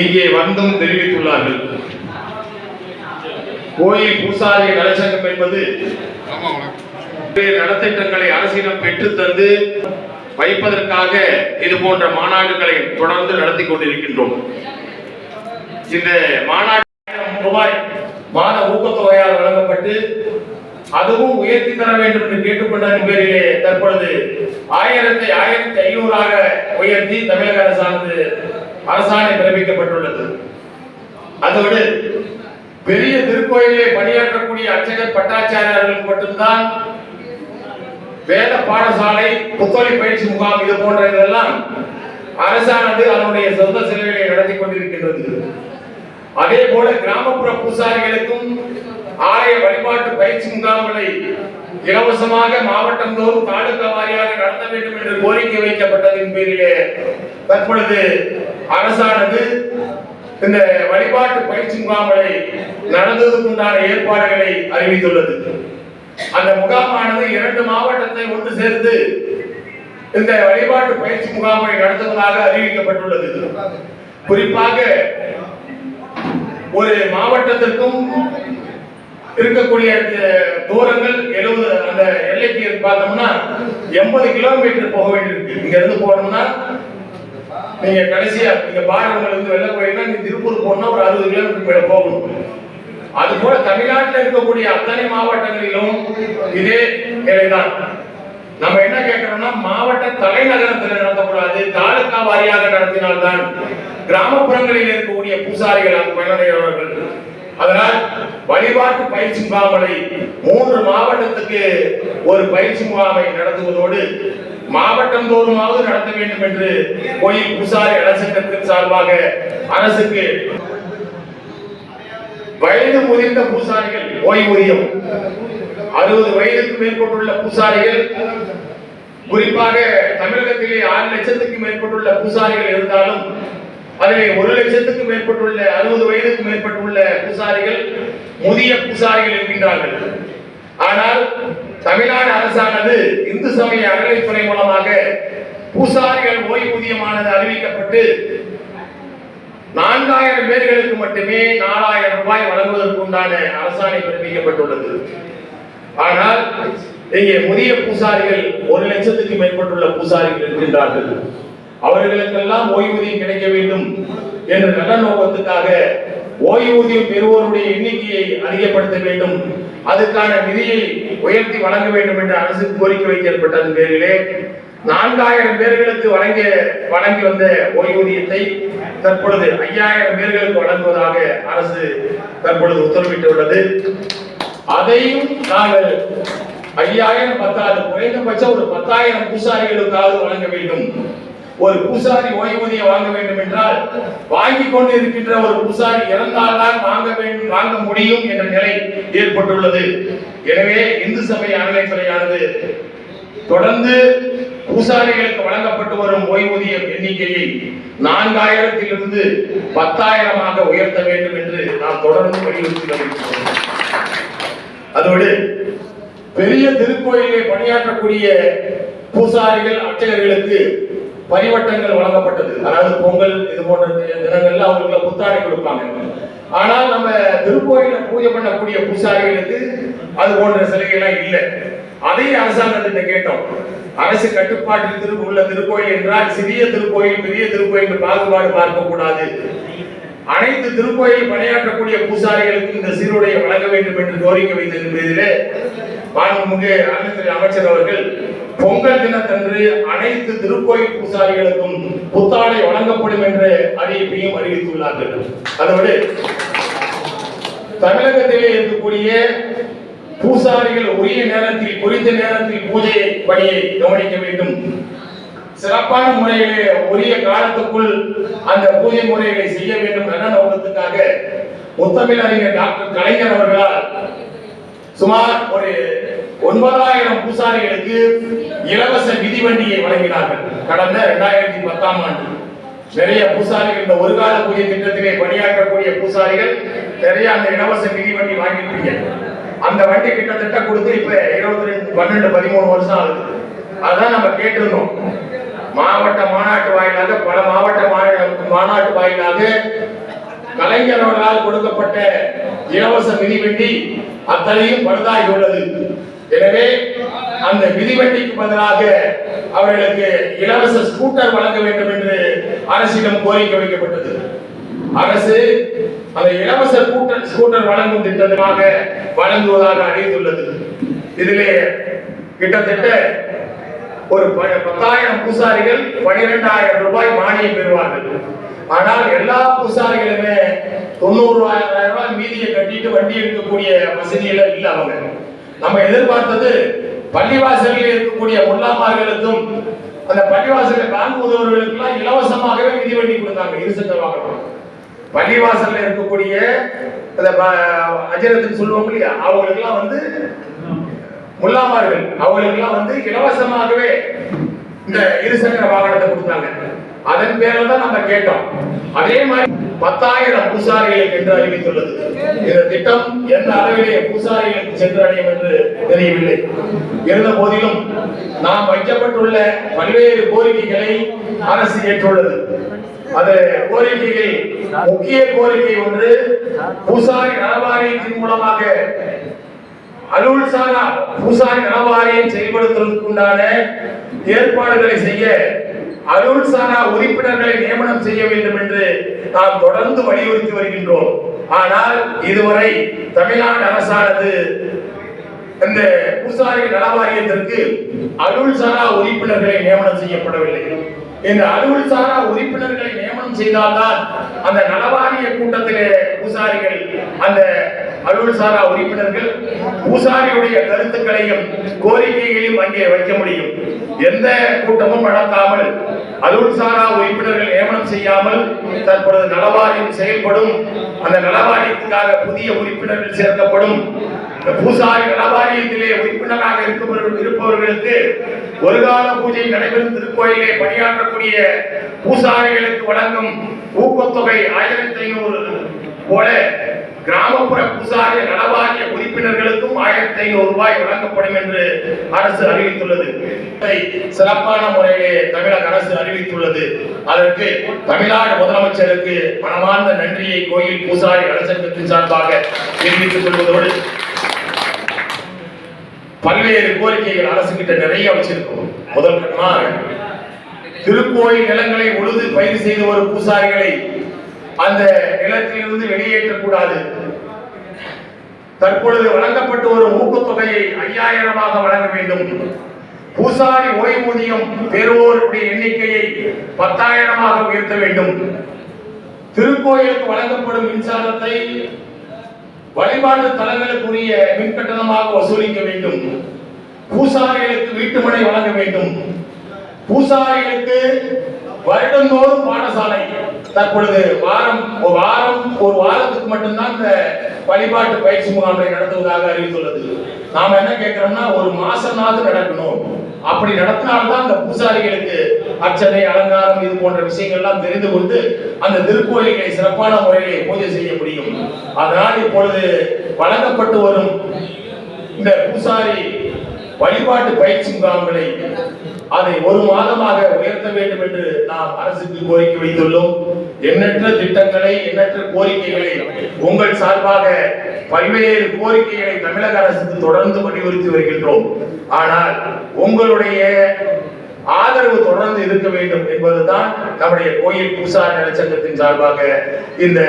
இங்கே வந்தும் தெரிவித்துள்ளார்கள். கோயில் பூசாரி நலச்சங்கம் என்பது நலத்திட்டங்களை அரசிடம் பெற்று தந்து வைப்பதற்காக இது போன்ற மாநாடுகளை தொடர்ந்து நடத்தி கொண்டிருக்கின்றோம். இந்த மாநாடு ரூபாய் மாத ஊக்கத்தொகையால் வழங்கப்பட்டு அதுவும் உயர்த்தி தர வேண்டும் என்று கேட்டுக்கொண்டதன் பேரிலே தற்பொழுது ஆயிரத்தி ஆயிரத்தி ஐநூறாக உயர்த்தி தமிழக அரசானது அரசாணை பிறப்பிக்கப்பட்டுள்ளது. அதோடு பெரிய திருக்கோயிலே பணியாற்றக்கூடிய அர்ச்சகர் பட்டாச்சாரியர்களுக்கு மட்டும்தான் வேத பாடசாலை புத்தொழி பயிற்சி முகாம் இது போன்ற இதெல்லாம் அரசானது அதனுடைய சொந்த செலவிலை நடத்தி கொண்டிருக்கின்றது. அதே போல கிராமப்புற பூசாரிகளுக்கும் ஆலய வழிபாட்டு பயிற்சி முகாம்களை இலவசமாக மாவட்டம் தோறும் தாலுகா வாரியாக நடத்த வேண்டும் என்று கோரிக்கை வைக்கப்பட்டதின் பேரிலே தற்பொழுது அரசானது இந்த வழிபாட்டு பயிற்சி முகாம்களை நடந்ததுக்குண்டான ஏற்பாடுகளை அறிவித்துள்ளது. அந்த முகாமானது இரண்டு மாவட்டத்தை ஒன்று சேர்த்து இந்த வழிபாட்டு பயிற்சி முகாமை நடத்துவதாக அறிவிக்கப்பட்டுள்ளது. குறிப்பாக ஒரு மாவட்டத்திற்கும் இருக்கக்கூடிய தூரங்கள் எழுபது அந்த எல்லைக்கு பார்த்தோம்னா எண்பது கிலோமீட்டர் போக வேண்டியிருக்கு. இங்க இருந்து போனோம்னா நீங்க கடைசியா நீங்க பாரம்பரியம் இருந்து வெளில போயிருந்தா நீங்க திருப்பூர் போனா ஒரு அறுபது கிலோமீட்டர் மேல போகணும். அது போல தமிழ்நாட்டில் இருக்கக்கூடிய அத்தனை மாவட்டங்களிலும் இதே நிலைதான். நம்ம என்ன கேட்கிறோம்னா மாவட்ட தலைநகரத்தில் நடத்தக்கூடாது தாலுகா வாரியாக நடத்தினால்தான் கிராமப்புறங்களில் இருக்கக்கூடிய பூசாரிகள் அங்கு பயனடைகிறவர்கள். அதனால் வழிபாட்டு பயிற்சி முகாமலை மூன்று மாவட்டத்துக்கு ஒரு பயிற்சி முகாமை நடத்துவதோடு மாவட்டம் தோறுமாவது நடத்த வேண்டும் என்று கோயில் பூசாரி அரசங்கத்தின் சார்பாக அரசுக்கு வயது முதிர்ந்த பூசாரிகள் ஓய்வூதியம் அறுபது வயதுக்கு மேற்பட்டுள்ள பூசாரிகள் குறிப்பாக தமிழகத்திலே ஆறு லட்சத்துக்கு மேற்பட்டுள்ள பூசாரிகள் இருந்தாலும் அதிலே ஒரு லட்சத்துக்கு மேற்பட்டுள்ள அறுபது வயதுக்கு மேற்பட்டுள்ள பூசாரிகள் முதிய பூசாரிகள் இருக்கின்றார்கள். ஆனால் தமிழ்நாடு அரசானது இந்து சமய அறநிலைத்துறை மூலமாக பூசாரிகள் ஓய்வூதியமானது அறிவிக்கப்பட்டு நான்காயிரம் பேர்களுக்கு மட்டுமே நாலாயிரம் ரூபாய் வழங்குவதற்கு உண்டான அரசாணை பிறப்பிக்கப்பட்டுள்ளது. ஆனால் இங்கே முதிய பூசாரிகள் ஒரு லட்சத்துக்கு மேற்பட்டுள்ள பூசாரிகள் இருக்கின்றார்கள். அவர்களுக்கெல்லாம் ஓய்வூதியம் கிடைக்க வேண்டும் என்ற நல்ல நோக்கத்துக்காக ஓய்வூதியம் பெறுவோருடைய எண்ணிக்கையை அதிகப்படுத்த வேண்டும். அதுக்கான நிதியை உயர்த்தி வழங்க வேண்டும் என்ற அரசு கோரிக்கை வைக்கப்பட்டதன் பேரிலே. நான்காயிரம் பேர்களுக்கு வழங்கிய வழங்கி வந்த ஓய்வூதியத்தை தற்பொழுது ஐயாயிரம் பேர்களுக்கு வழங்குவதாக அரசு தற்பொழுது உத்தரவிட்டுள்ளது. அதையும் நாங்கள் ஐயாயிரம் பத்தாவது குறைந்தபட்சம் ஒரு பத்தாயிரம் பூசாரிகளுக்காவது வழங்க வேண்டும். ஒரு பூசாரி ஓய்வூதியம் வாங்க வேண்டும் என்றால் வாங்கி கொண்டு இருக்கின்ற ஒரு பூசாரி இறந்தால்தான் வாங்க வேண்டும் வாங்க முடியும் என்ற நிலை ஏற்பட்டுள்ளது. எனவே இந்து சமய அறநிலைத்துறையானது தொடர்ந்து பூசாரிகளுக்கு வழங்கப்பட்டு வரும் ஓய்வூதியம் எண்ணிக்கையை நான்காயிரத்திலிருந்து பத்தாயிரமாக உயர்த்த வேண்டும் என்று நாம் தொடர்ந்து வலியுறுத்தி வருகிறோம் அதோடு பெரிய திருக்கோயிலே பணியாற்றக்கூடிய பூசாரிகள் அர்ச்சகர்களுக்கு பரிவட்டங்கள் வழங்கப்பட்டது. அதாவது பொங்கல் இது போன்ற தினங்கள்ல அவங்களுக்கு புத்தாடை கொடுப்பாங்க. ஆனால் நம்ம திருக்கோயில பூஜை பண்ணக்கூடிய பூசாரிகளுக்கு அது போன்ற சலுகைலாம் இல்லை. அதையும் அரசாங்கத்திட்ட கேட்டோம். அரசு கட்டுப்பாட்டில் திரு உள்ள திருக்கோயில் என்றால் சிறிய திருக்கோயில் பெரிய திருக்கோயில் பாகுபாடு பார்க்க கூடாது அனைத்து திருக்கோயில் பணியாற்றக்கூடிய பூசாரிகளுக்கு இந்த சீருடையை வழங்க வேண்டும் என்று கோரிக்கை வைத்திருந்ததிலே மாண்புமிகு அமைச்சர் அவர்கள் பொங்கல் தினத்தன்று அனைத்து திருக்கோயில் பூசாரிகளுக்கும் புத்தாடை வழங்கப்படும் என்ற அறிவிப்பையும் அறிவித்துள்ளார்கள். அதோடு தமிழகத்திலே இருக்கக்கூடிய பூசாரிகள் உரிய நேரத்தில் குறித்த நேரத்தில் பூஜை பணியை கவனிக்க வேண்டும். சிறப்பான முறையிலே உரிய காலத்துக்குள் அந்த பூஜை முறைகளை செய்ய வேண்டும் என நோக்கத்துக்காக முத்தமிழ் அறிஞர் டாக்டர் கலைஞர் அவர்களால் சுமார் ஒரு ஒன்பதாயிரம் பூசாரிகளுக்கு இலவச மிதிவண்டியை வழங்கினார்கள். கடந்த இரண்டாயிரத்தி பத்தாம் ஆண்டு நிறைய பூசாரிகள் இந்த ஒரு கால பூஜை திட்டத்திலே பணியாற்றக்கூடிய பூசாரிகள் நிறைய அந்த இலவச மிதிவண்டி வாங்கியிருப்பீங்க. கொடுத்து இப்ப இருபத்தி ரெண்டு பன்னெண்டு பதிமூணு வருஷம் ஆகுது. அதான் நம்ம கேட்டிருந்தோம். மாவட்ட மாநாட்டு வாயிலாக பல மாவட்ட மாநாட்டு வாயிலாக கலைஞர்களால் கொடுக்கப்பட்ட இலவச மிதிவண்டி அத்தனையும் பழுதாகி உள்ளது. எனவே அந்த மிதிவண்டிக்கு பதிலாக அவர்களுக்கு இலவச ஸ்கூட்டர் வழங்க வேண்டும் என்று அரசிடம் கோரிக்கை வைக்கப்பட்டது. அரசு அந்த இலவச ஸ்கூட்டர் ஸ்கூட்டர் வழங்கும் திட்டமாக வழங்குவதாக அறிவித்துள்ளது. இதிலே கிட்டத்தட்ட ஒரு ப- பத்தாயிரம் பூசாரிகள் பனிரெண்டாயிரம் ரூபாய் மானியம் பெறுவார்கள். ஆனால் எல்லா பூசாரிகளுமே தொண்ணூறாயிரம் ரூபாய் மீதியை கட்டிட்டு வண்டி எடுக்கக்கூடிய வசதியில இல்ல அவங்க. நம்ம எதிர்பார்த்தது பள்ளிவாசலில் இருக்கக்கூடிய முல்லாமார்களுக்கும் அந்த பள்ளிவாசலில் பேங்க் உதவர்களுக்கெல்லாம் இலவசமாகவே மிதிவண்டி கொடுத்தாங்க இருசக்கர வாகனம். பள்ளிவாசல்ல இருக்கக்கூடிய அந்த அஜரத்துக்கு சொல்லுவோம் இல்லையா? அவங்களுக்கெல்லாம் வந்து முல்லாமார்கள் அவங்களுக்கெல்லாம் வந்து இலவசமாகவே இந்த இருசக்கர வாகனத்தை கொடுத்தாங்க. அதன் பேரில் தான் நம்ம கேட்டோம். அதே மாதிரி பத்தாயிரம் பூசாரிகளுக்கு என்று அறிவித்துள்ளது. இந்த திட்டம் எந்த அளவிலே பூசாரிகளுக்கு சென்றடையும் என்று தெரியவில்லை. இருந்த போதிலும் நாம் வைக்கப்பட்டுள்ள பல்வேறு கோரிக்கைகளை அரசு ஏற்றுள்ளது. அது கோரிக்கைகள் முக்கிய கோரிக்கை ஒன்று பூசாரி நலவாரியத்தின் மூலமாக அலுவல் சாரா பூசாரி நலவாரியம் செயல்படுத்துவதற்குண்டான ஏற்பாடுகளை செய்ய அருள் சாரா உறுப்பினர்களை நியமனம் செய்ய வேண்டும் என்று நாம் தொடர்ந்து வலியுறுத்தி வருகின்றோம். ஆனால் இதுவரை தமிழ்நாடு அரசானது இந்த பூசாரி நலவாரியத்திற்கு அருள் சாரா உறுப்பினர்களை நியமனம் செய்யப்படவில்லை. இந்த அலுவல் சாரா உறுப்பினர்களை நியமனம் செய்தால்தான் அந்த நலவாரிய கூட்டத்திலே பூசாரிகள் அந்த அலுவல் சாரா உறுப்பினர்கள் பூசாரியுடைய கருத்துக்களையும் கோரிக்கைகளையும் அங்கே வைக்க முடியும். எந்த கூட்டமும் நடத்தாமல் அலுவல் சாரா உறுப்பினர்கள் நியமனம் செய்யாமல் தற்பொழுது நலவாரியம் செயல்படும். அந்த நலவாரியத்துக்காக புதிய உறுப்பினர்கள் சேர்க்கப்படும். இந்த பூசாரி நலவாரியத்திலே உறுப்பினராக இருப்பவர்கள் இருப்பவர்களுக்கு ஒரு கால பூஜை நடைபெறும் திருக்கோயிலே பணியாற்றக்கூடிய பூசாரிகளுக்கு வழங்கும் ஊக்கத்தொகை ஆயிரத்தி ஐநூறு போல கிராமப்புற பூசாரி நலவாரிய உறுப்பினர்களுக்கும் ஆயிரத்தி ஐநூறு ரூபாய் வழங்கப்படும் என்று அரசு அறிவித்துள்ளது. சிறப்பான முறையிலே தமிழக அரசு அறிவித்துள்ளது. அதற்கு தமிழ்நாடு முதலமைச்சருக்கு மனமார்ந்த நன்றியை கோயில் பூசாரி நலச்சங்கத்தின் சார்பாக தெரிவித்துக் கொள்வதோடு பல்வேறு கோரிக்கைகள் அரசு கிட்ட நிறைய வச்சிருக்கோம் முதல் கட்டமா திருக்கோயில் நிலங்களை உழுது பயிர் செய்து வரும் பூசாரிகளை அந்த நிலத்திலிருந்து வெளியேற்றக்கூடாது. தற்பொழுது வழங்கப்பட்டு வரும் ஊக்கத்தொகையை ஐயாயிரமாக வழங்க வேண்டும். பூசாரி ஓய்வூதியம் பெறுவோருடைய எண்ணிக்கையை பத்தாயிரமாக உயர்த்த வேண்டும். திருக்கோயிலுக்கு வழங்கப்படும் மின்சாரத்தை வழிபாட்டு தலங்களுக்குரிய மின் கட்டணமாக வசூலிக்க வேண்டும். பூசாரிகளுக்கு வீட்டுமனை வழங்க வேண்டும். பூசாரிகளுக்கு வருடந்தோறும் பாடசாலை. தற்பொழுது வாரம் ஒரு வாரம் ஒரு வாரத்துக்கு மட்டும்தான் இந்த வழிபாட்டு பயிற்சி முகாமை நடத்துவதாக அறிவித்துள்ளது. நாம என்ன கேட்கிறோம்னா ஒரு மாசமாவது நடக்கணும். அப்படி நடத்தினால்தான் அந்த பூசாரிகளுக்கு அர்ச்சனை அலங்காரம் இது போன்ற விஷயங்கள்லாம் தெரிந்து கொண்டு அந்த திருக்கோயில்களை சிறப்பான முறையிலே பூஜை செய்ய முடியும். அதனால் இப்பொழுது வழங்கப்பட்டு வரும் இந்த பூசாரி வழிபாட்டு பயிற்சி முகாம்களை அதை ஒரு மாதமாக உயர்த்த வேண்டும் என்று நாம் அரசுக்கு கோரிக்கை வைத்துள்ளோம். எண்ணற்ற திட்டங்களை எண்ணற்ற கோரிக்கைகளை உங்கள் சார்பாக பல்வேறு கோரிக்கைகளை தமிழக அரசுக்கு தொடர்ந்து வலியுறுத்தி வருகின்றோம். ஆனால் உங்களுடைய ஆதரவு தொடர்ந்து இருக்க வேண்டும் என்பதுதான் நம்முடைய கோயில் பூசா நலச்சங்கத்தின் சார்பாக இந்த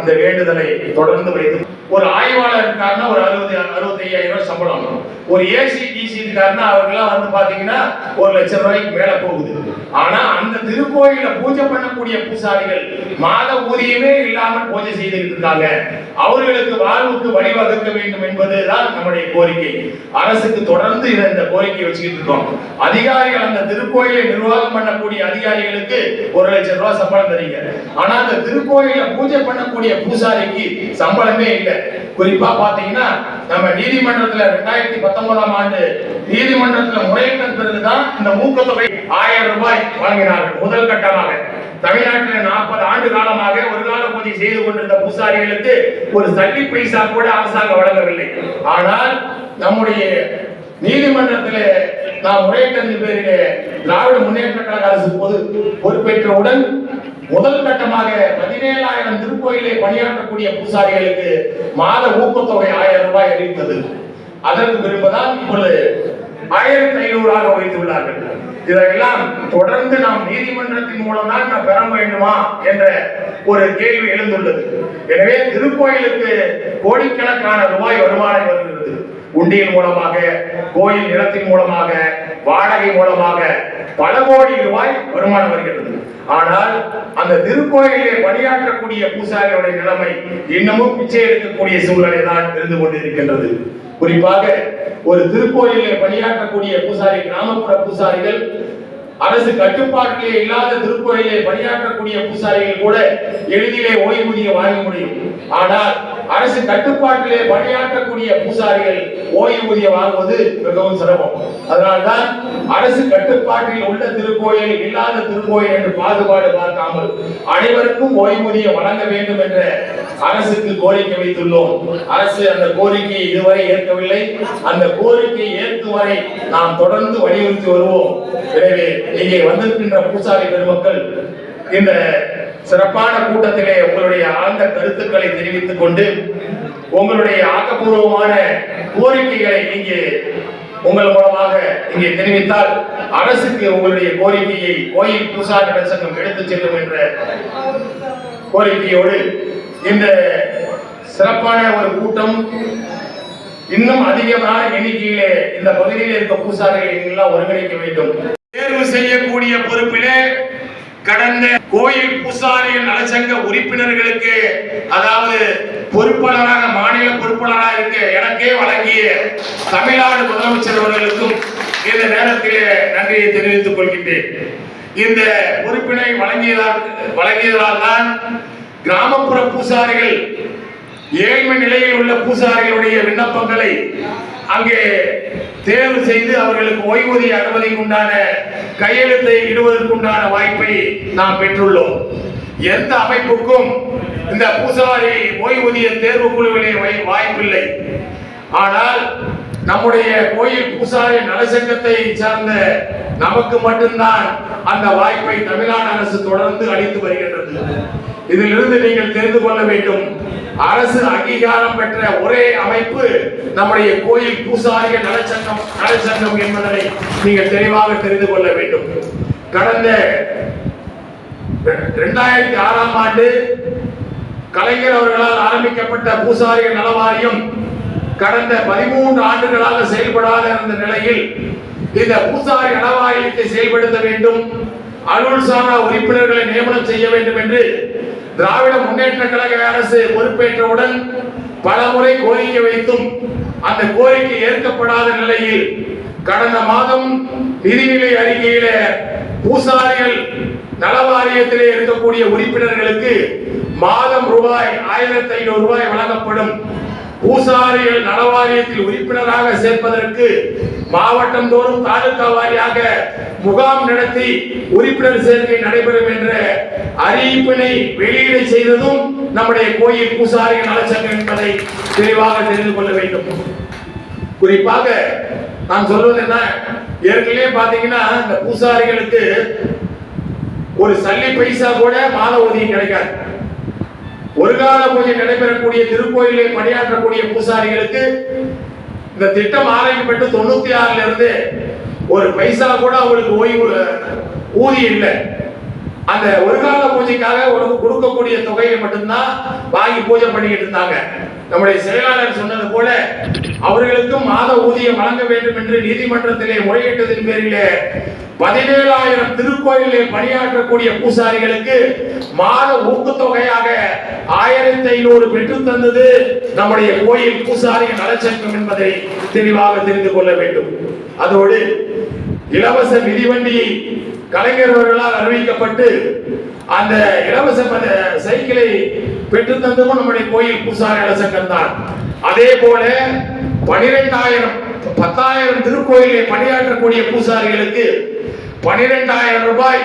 இந்த வேண்டுதலை தொடர்ந்து வைத்து ஒரு ஆய்வாளர் இருக்காருன்னா ஒரு அறுபது அறுபத்தி ஐயாயிரம் ரூபாய் சம்பளம் ஒரு ஏசி டிசி இருக்காருன்னா அவர்கள்லாம் வந்து பாத்தீங்கன்னா ஒரு லட்சம் ரூபாய்க்கு மேல போகுது. ஆனா அந்த திருக்கோயில பூஜை பண்ணக்கூடிய பூசாரிகள் மாத ஊதியமே இல்லாமல் பூஜை செய்துட்டு இருக்காங்க. அவர்களுக்கு வாழ்வுக்கு வழிவகுக்க வேண்டும் என்பதுதான் நம்முடைய கோரிக்கை. அரசுக்கு தொடர்ந்து இதை இந்த கோரிக்கை வச்சுக்கிட்டு இருக்கோம். அதிகாரிகள் அந்த திருக்கோயிலை நிர்வாகம் பண்ணக்கூடிய அதிகாரிகளுக்கு ஒரு லட்சம் ரூபாய் சம்பளம் தரீங்க. ஆனா அந்த திருக்கோயில பூஜை பண்ணக்கூடிய பூசாரிக்கு சம்பளமே இல்லை. குறிப்பா பாத்தீங்கன்னா நம்ம நீதிமன்றத்துல ரெண்டாயிரத்தி பத்தொன்பதாம் ஆண்டு நீதிமன்றத்துல முறையிட்ட பிறகுதான் இந்த ஊக்கத்தொகை ஆயிரம் ரூபாய் வழங்கினார்கள் முதல் கட்டமாக. தமிழ்நாட்டில் நாற்பது ஆண்டு காலமாக ஒரு கால பூஜை செய்து கொண்டிருந்த பூசாரிகளுக்கு ஒரு சல்லி பைசா கூட அரசாங்கம் வழங்கவில்லை. ஆனால் நம்முடைய நீதிமன்றத்தில் நாம் முறையிட்ட பேரிலே திராவிட முன்னேற்ற கழக அரசு பொது பொறுப்பேற்றவுடன் முதல் கட்டமாக பதினேழாயிரம் திருக்கோயிலை பணியாற்றக்கூடிய பூசாரிகளுக்கு மாத ஊக்கத்தொகை ஆயிரம் ரூபாய் அறிவித்தது அதற்கு பிறகுதான் இப்பொழுது ஆயிரத்தி ஐநூறாக உயர்த்துள்ளார்கள் இதெல்லாம் தொடர்ந்து நாம் நீதிமன்றத்தின் மூலம் தான் நாம் பெற வேண்டுமா என்ற ஒரு கேள்வி எழுந்துள்ளது. எனவே திருக்கோயிலுக்கு கோடிக்கணக்கான ரூபாய் வருமானம் வருகிறது. உண்டியல் மூலமாக கோயில் நிலத்தின் மூலமாக வாடகை மூலமாக பல கோடி ரூபாய் வருமானம் வருகிறது. ஆனால் அந்த திருக்கோயிலே பணியாற்றக்கூடிய பூசாரிகளுடைய நிலைமை இன்னமும் பிச்சை எடுக்கக்கூடிய சூழ்நிலை தான் இருந்து கொண்டிருக்கின்றது. குறிப்பாக ஒரு திருக்கோயிலே பணியாற்றக்கூடிய பூசாரி கிராமப்புற பூசாரிகள் அரசு கட்டுப்பாட்டிலே இல்லாத திருக்கோயிலே பணியாற்றக்கூடிய பூசாரிகள் கூட எளிதிலே ஓய்வூதியம் வாங்க முடியும். ஆனால் அரசு கட்டுப்பாட்டிலே பணியாற்றக்கூடிய பூசாரிகள் ஓய்வூதியம் வாங்குவது மிகவும் சிரமம். அதனால்தான் அரசு கட்டுப்பாட்டில் உள்ள திருக்கோயில் இல்லாத திருக்கோயில் என்று பாகுபாடு பார்க்காமல் அனைவருக்கும் ஓய்வூதியம் வழங்க வேண்டும் என்ற அரசுக்கு கோரிக்கை வைத்துள்ளோம். அரசு அந்த கோரிக்கையை இதுவரை ஏற்கவில்லை. அந்த கோரிக்கையை ஏற்கும் வரை நாம் தொடர்ந்து வலியுறுத்தி வருவோம். எனவே இங்கே வந்திருக்கின்ற பூசாரி பெருமக்கள் இந்த சிறப்பான கூட்டத்திலே உங்களுடைய ஆழ்ந்த கருத்துக்களை தெரிவித்துக் கொண்டு உங்களுடைய ஆக்கப்பூர்வமான கோரிக்கைகளை இங்கே உங்கள் மூலமாக இங்கே தெரிவித்தால் அரசுக்கு உங்களுடைய கோரிக்கையை கோயில் பூசாரி சங்கம் எடுத்துச் செல்லும் என்ற கோரிக்கையோடு இந்த சிறப்பான ஒரு கூட்டம் இன்னும் அதிகமான எண்ணிக்கையிலே இந்த பகுதியில் இருக்க பூசாரிகளை எல்லாம் ஒருங்கிணைக்க வேண்டும். தேர்வு செய்யக்கூடிய பொறுப்பிலே கடந்த கோயில் பூசாரிகள் நலச்சங்க உறுப்பினர்களுக்கு அதாவது பொறுப்பாளராக மாநில பொறுப்பாளராக இருக்க எனக்கே வழங்கிய தமிழ்நாடு முதலமைச்சர் அவர்களுக்கும் இந்த நேரத்திலே நன்றியை தெரிவித்துக் கொள்கின்றேன். இந்த பொறுப்பினை வழங்கியதால் வழங்கியதால் தான் கிராமப்புற பூசாரிகள் ஏழ்மை நிலையில் உள்ள பூசாரிகளுடைய விண்ணப்பங்களை அங்கே தேர்வு செய்து அவர்களுக்கு ஓய்வூதிய அனுமதிக்கு உண்டான கையெழுத்தை இடுவதற்குண்டான வாய்ப்பை நாம் பெற்றுள்ளோம். எந்த அமைப்புக்கும் இந்த பூசாரி ஓய்வூதிய தேர்வு குழுவிலே வாய்ப்பில்லை. ஆனால் நம்முடைய கோயில் பூசாரி நலசங்கத்தை சார்ந்த நமக்கு மட்டும்தான் அந்த வாய்ப்பை தமிழ்நாடு அரசு தொடர்ந்து அளித்து வருகின்றது. இதிலிருந்து நீங்கள் தெரிந்து கொள்ள வேண்டும். அரசு அங்கீகாரம் பெற்ற ஒரே அமைப்பு நம்முடைய கோயில் பூசாரிகள் நலச்சங்கம் நலச்சங்கம் என்பதனை நீங்கள் தெளிவாக தெரிந்து கொள்ள வேண்டும். கடந்த இரண்டாயிரத்தி ஆறாம் ஆண்டு கலைஞர் அவர்களால் ஆரம்பிக்கப்பட்ட பூசாரிகள் நலவாரியம் கடந்த பதிமூன்று ஆண்டுகளாக செயல்படாத இருந்த நிலையில் இந்த பூசாரி நலவாரியத்தை செயல்படுத்த வேண்டும். அருள் சாரா உறுப்பினர்களை நியமனம் செய்ய வேண்டும் என்று திராவிட முன்னேற்ற கழக அரசு பொறுப்பேற்றவுடன் பல முறை கோரிக்கை வைத்தும் அந்த கோரிக்கை ஏற்கப்படாத நிலையில் கடந்த மாதம் நிதிநிலை அறிக்கையில பூசாரிகள் நலவாரியத்திலே இருக்கக்கூடிய உறுப்பினர்களுக்கு மாதம் ரூபாய் ஆயிரத்தி ஐநூறு ரூபாய் வழங்கப்படும். பூசாரிகள் நலவாரியத்தில் உறுப்பினராக சேர்ப்பதற்கு மாவட்டம் தோறும் தாலுகா வாரியாக முகாம் நடத்தி உறுப்பினர் சேர்க்கை நடைபெறும் என்ற அறிவிப்பினை வெளியீடு செய்ததும் நம்முடைய கோயில் பூசாரி நலச்சங்கம் என்பதை தெளிவாக தெரிந்து கொள்ள வேண்டும். குறிப்பாக நான் சொல்வது என்ன? ஏற்கனவே பாத்தீங்கன்னா இந்த பூசாரிகளுக்கு ஒரு சல்லி பைசா கூட மாத ஊதியம் கிடைக்காது. ஒரு கால பூஜை நடைபெறக்கூடிய திருக்கோயிலில் பணியாற்றக்கூடிய பூசாரிகளுக்கு இந்த திட்டம் ஆரம்பிக்கப்பட்டு தொண்ணூத்தி ஆறுல இருந்து ஒரு பைசா கூட அவங்களுக்கு ஓய்வு ஊதியம் இல்லை. அந்த ஒரு கால பூஜைக்காக ஒரு கொடுக்கக்கூடிய தொகையை மட்டும்தான் வாங்கி பூஜை பண்ணிக்கிட்டு இருந்தாங்க. நம்முடைய செயலாளர் சொன்னது போல அவர்களுக்கும் மாத ஊதியம் வழங்க வேண்டும் என்று நீதிமன்றத்திலே முறையிட்டதின் பேரிலே பதினேழாயிரம் திருக்கோயிலில் பணியாற்றக்கூடிய பூசாரிகளுக்கு மாத ஊக்கத்தொகையாக ஆயிரத்தி ஐநூறு பெற்று தந்தது நம்முடைய கோயில் பூசாரி நலச்சங்கம் என்பதை தெளிவாக தெரிந்து கொள்ள வேண்டும். அதோடு இலவச மிதிவண்டி கலைஞர்களால் அறிவிக்கப்பட்டு அந்த இலவச சைக்கிளை பெற்று தந்ததும் நம்முடைய கோயில் பூசாரி நலச்சங்கம் தான். அதே போல பனிரெண்டாயிரம் பத்தாயிரம் திருக்கோயிலை பணியாற்றக்கூடிய பூசாரிகளுக்கு பனிரெண்டாயிரம் ரூபாய்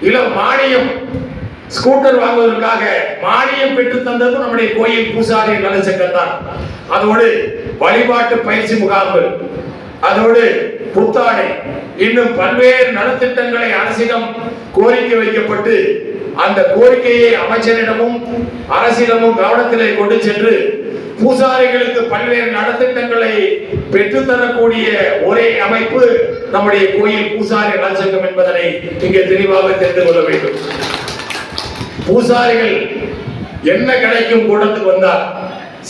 இல மானியம் ஸ்கூட்டர் வாங்குவதற்காக மானியம் பெற்று தந்ததும் நம்முடைய கோயில் பூசாரி நலச்சங்கம் தான். அதோடு வழிபாட்டு பயிற்சி முகாம்கள் அதோடு புத்தாடை. இன்னும் பல்வேறு நலத்திட்டங்களை அரசிடம் கோரிக்கை வைக்கப்பட்டு அந்த கோரிக்கையை அமைச்சரிடமும் அரசிடமும் கவனத்திலே கொண்டு சென்று பூசாரிகளுக்கு பல்வேறு நலத்திட்டங்களை பெற்றுத்தரக்கூடிய ஒரே அமைப்பு நம்முடைய கோயில் பூசாரி நலச்சங்கம் என்பதனை இங்கே தெளிவாக தெரிந்து கொள்ள வேண்டும். பூசாரிகள் என்ன கிடைக்கும் கூட்டத்துக்கு வந்தால்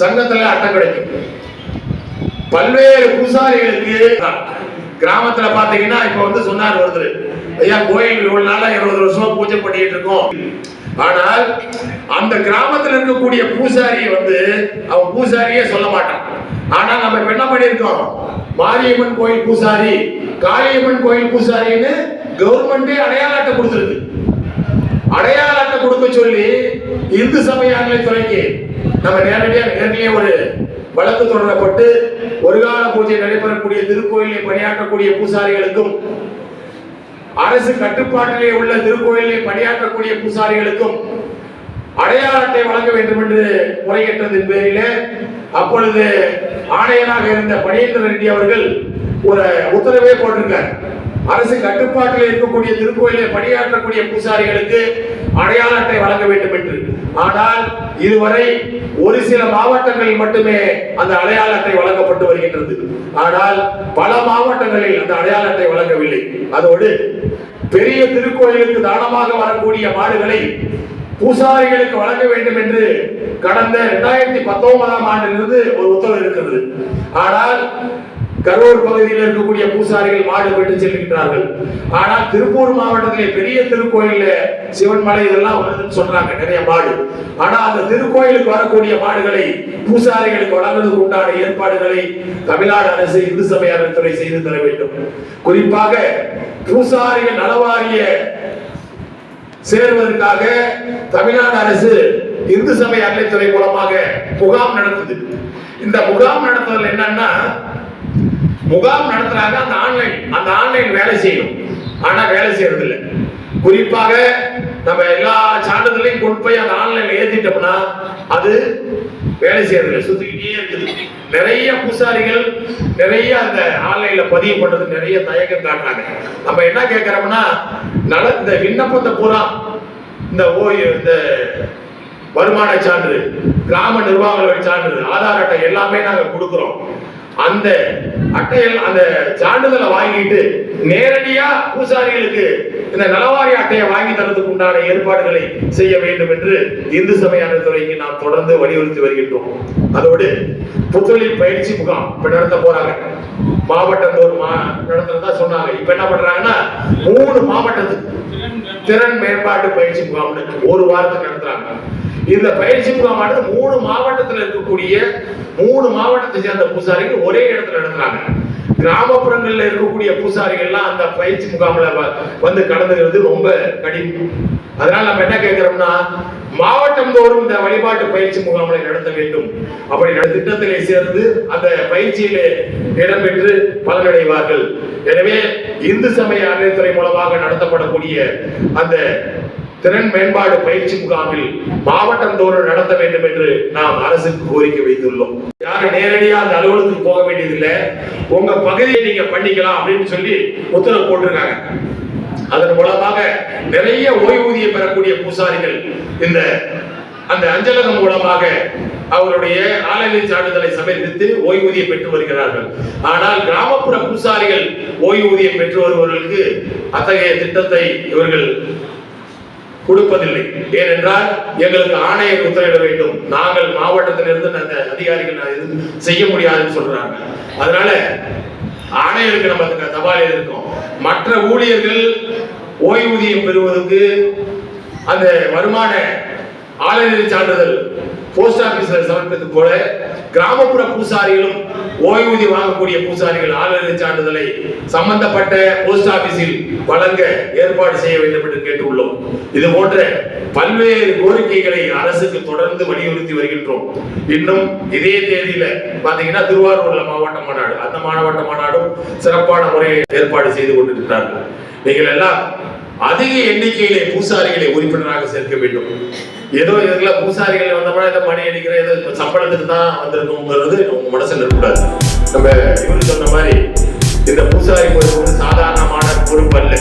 சங்கத்துல அட்டம் கிடைக்கும். பல்வேறு பூசாரிகளுக்கு கிராமத்துல பாத்தீங்கன்னா இப்ப வந்து சொன்னார் ஒருத்தர் ஐயா கோயில் இவ்வளவு நாளா இருபது வருஷமா பூஜை பண்ணிட்டு இருக்கோம். ஆனால் அந்த கிராமத்துல இருக்கக்கூடிய பூசாரியை வந்து அவன் பூசாரியே சொல்ல மாட்டான். ஆனா நம்ம இப்ப என்ன பண்ணிருக்கோம் மாரியம்மன் கோயில் பூசாரி காளியம்மன் கோயில் பூசாரின்னு கவர்மெண்டே அடையாள அட்டை கொடுத்துருக்கு. அடையாள அட்டை கொடுக்க சொல்லி இந்து சமய அறநிலைத்துறைக்கு நம்ம நேரடியாக நேரடியே ஒரு வழக்கு தொடரப்பட்டு ஒருகால பூஜை நடைபெறக்கூடிய திருக்கோயிலை பணியாற்றக்கூடிய பூசாரிகளுக்கும் அரசு கட்டுப்பாட்டிலே உள்ள திருக்கோயிலை பணியாற்றக்கூடிய பூசாரிகளுக்கும் அடையாள அட்டை வழங்க வேண்டும் என்று முறையிட்டதின் பேரிலே அப்பொழுது ஆணையராக இருந்த பணியேந்திர ரெட்டி அவர்கள் ஒரு உத்தரவே போட்டிருக்கார். அரசு கட்டுப்பாட்டில் இருக்கக்கூடிய திருக்கோயிலை பணியாற்றக்கூடிய பூசாரிகளுக்கு அடையாள அட்டை வழங்க வேண்டும் என்று. ஆனால் இதுவரை ஒரு சில மாவட்டங்களில் மட்டுமே அந்த அடையாள அட்டை வழங்கப்பட்டு வருகின்றது. ஆனால் பல மாவட்டங்களில் அந்த அடையாள அட்டை வழங்கவில்லை. அதோடு பெரிய திருக்கோயிலுக்கு தானமாக வரக்கூடிய மாடுகளை பூசாரிகளுக்கு வழங்க வேண்டும் என்று கடந்த இரண்டாயிரத்தி பத்தொன்பதாம் ஆண்டிலிருந்து ஒரு உத்தரவு இருக்கிறது. ஆனால் கரூர் பகுதியில் இருக்கக்கூடிய பூசாரிகள் மாடு விட்டு செல்கின்றார்கள். ஆனால் திருப்பூர் மாவட்டத்திலே பெரிய திருக்கோயில்ல சிவன்மலை இதெல்லாம் வருதுன்னு சொல்றாங்க நிறைய மாடு. ஆனா அந்த திருக்கோயிலுக்கு வரக்கூடிய மாடுகளை பூசாரிகளுக்கு வழங்குவதற்கு உண்டான ஏற்பாடுகளை தமிழ்நாடு அரசு இந்து சமய அறத்துறை செய்து தர வேண்டும். குறிப்பாக பூசாரிகள் நலவாரிய சேர்வதற்காக தமிழ்நாடு அரசு இந்து சமய அறநிலைத்துறை மூலமாக முகாம் நடத்துது. இந்த முகாம் நடத்துதல் என்னன்னா முகாம் நடத்துறாங்க அந்த ஆன்லைன் அந்த ஆன்லைன் வேலை செய்யும் ஆனா வேலை செய்யறது இல்லை குறிப்பாக நம்ம எல்லா சான்றிதழையும் கொண்டு போய் அந்த ஆன்லைன்ல ஏத்திட்டோம்னா அது வேலை செய்யறது இல்லை சுத்திக்கிட்டே இருக்குது. நிறைய பூசாரிகள் நிறைய அந்த ஆன்லைன்ல பதிவு பண்றது நிறைய தயக்கம் காட்டுறாங்க. நம்ம என்ன கேட்கிறோம்னா நல இந்த விண்ணப்பத்தை பூரா இந்த ஓய் இந்த வருமான சான்று கிராம நிர்வாக சான்று ஆதார் அட்டை எல்லாமே நாங்க கொடுக்குறோம். அந்த அட்டையில் அந்த சான்றிதழை வாங்கிட்டு நேரடியா பூசாரிகளுக்கு இந்த நலவாரி அட்டையை வாங்கி தரதுக்கு உண்டான ஏற்பாடுகளை செய்ய வேண்டும் என்று இந்து சமய துறைக்கு நாம் தொடர்ந்து வலியுறுத்தி வருகின்றோம். அதோடு புத்தொழில் பயிற்சி முகாம் இப்ப நடத்த போறாங்க. மாவட்டம் மா நடத்துறதா சொன்னாங்க. இப்ப என்ன பண்றாங்கன்னா மூணு மாவட்டத்துக்கு திறன் மேம்பாட்டு பயிற்சி முகாம்னு ஒரு வாரத்துக்கு நடத்துறாங்க. இந்த பயிற்சி முகாமானது மூணு மாவட்டத்தில் இருக்கக்கூடிய மூணு மாவட்டத்தை சேர்ந்த பூசாரிகள் ஒரே இடத்துல நடத்துறாங்க. கிராமப்புறங்கள்ல இருக்கக்கூடிய பூசாரிகள்லாம் அந்த பயிற்சி முகாம்ல வந்து கலந்துக்கிறது ரொம்ப கடினம். அதனால நம்ம என்ன கேட்கிறோம்னா மாவட்டம் தோறும் இந்த வழிபாட்டு பயிற்சி முகாம்களை நடத்த வேண்டும். அப்படி திட்டத்திலே சேர்ந்து அந்த பயிற்சியிலே இடம்பெற்று பலனடைவார்கள். எனவே இந்து சமய அறநிலைத்துறை மூலமாக நடத்தப்படக்கூடிய அந்த திறன் மேம்பாடு பயிற்சி முகாமில் மாவட்டம் தோறும் நடத்த வேண்டும் என்று நாம் அரசுக்கு கோரிக்கை வைத்துள்ளோம். யாரும் நேரடியா அந்த அலுவலகத்துக்கு போக வேண்டியதில்லை. உங்க பகுதியை நீங்க பண்ணிக்கலாம் அப்படின்னு சொல்லி உத்தரவு போட்டிருக்காங்க. அதன் மூலமாக நிறைய ஓய்வூதியம் பெறக்கூடிய பூசாரிகள் இந்த அந்த அஞ்சலகம் மூலமாக அவருடைய ஆலய சான்றிதழை சமர்ப்பித்து ஓய்வூதியம் பெற்று வருகிறார்கள். ஆனால் கிராமப்புற பூசாரிகள் ஓய்வூதியம் பெற்று வருபவர்களுக்கு அத்தகைய திட்டத்தை இவர்கள் கொடுப்பதில்லை. ஏனென்றால் எங்களுக்கு ஆணையை உத்தரவிட வேண்டும். நாங்கள் மாவட்டத்திலிருந்து அந்த அதிகாரிகள் எதுவும் செய்ய முடியாதுன்னு சொல்றாங்க. அதனால ஆணையருக்கு நம்ம அதுக்கு தபால் இருக்கோம். மற்ற ஊழியர்கள் ஓய்வூதியம் பெறுவதற்கு அந்த வருமான ஆளுநர் சான்றிதழ் போஸ்ட் ஆபீஸில் சமர்ப்பித்து போல கிராமப்புற பூசாரிகளும் ஓய்வூதியம் வாங்கக்கூடிய பூசாரிகள் ஆளுநர் சான்றிதழை சம்பந்தப்பட்ட போஸ்ட் ஆபீஸில் வழங்க ஏற்பாடு செய்ய வேண்டும் என்று கேட்டுள்ளோம் இது போன்ற பல்வேறு கோரிக்கைகளை அரசுக்கு தொடர்ந்து வலியுறுத்தி வருகின்றோம். இன்னும் இதே தேதியில பாத்தீங்கன்னா திருவாரூர்ல மாவட்ட மாநாடு அந்த மாவட்ட மாநாடும் சிறப்பான முறையில் ஏற்பாடு செய்து கொண்டிருக்கிறார்கள். நீங்கள் எல்லாம் அதிக எண்ணிக்கையிலே பூசாரிகளை உறுப்பினராக சேர்க்க வேண்டும். ஏதோ இதுல பூசாரிகள் வந்தோம்னா இதை மணி அடிக்கிற ஏதோ சம்பளத்துக்கு தான் வந்திருக்கோங்கிறது உங்க மனசுல இருக்கக்கூடாது. நம்ம இவரு சொன்ன மாதிரி இந்த பூசாரி பொறுப்பு வந்து சாதாரணமான பொறுப்பு அல்ல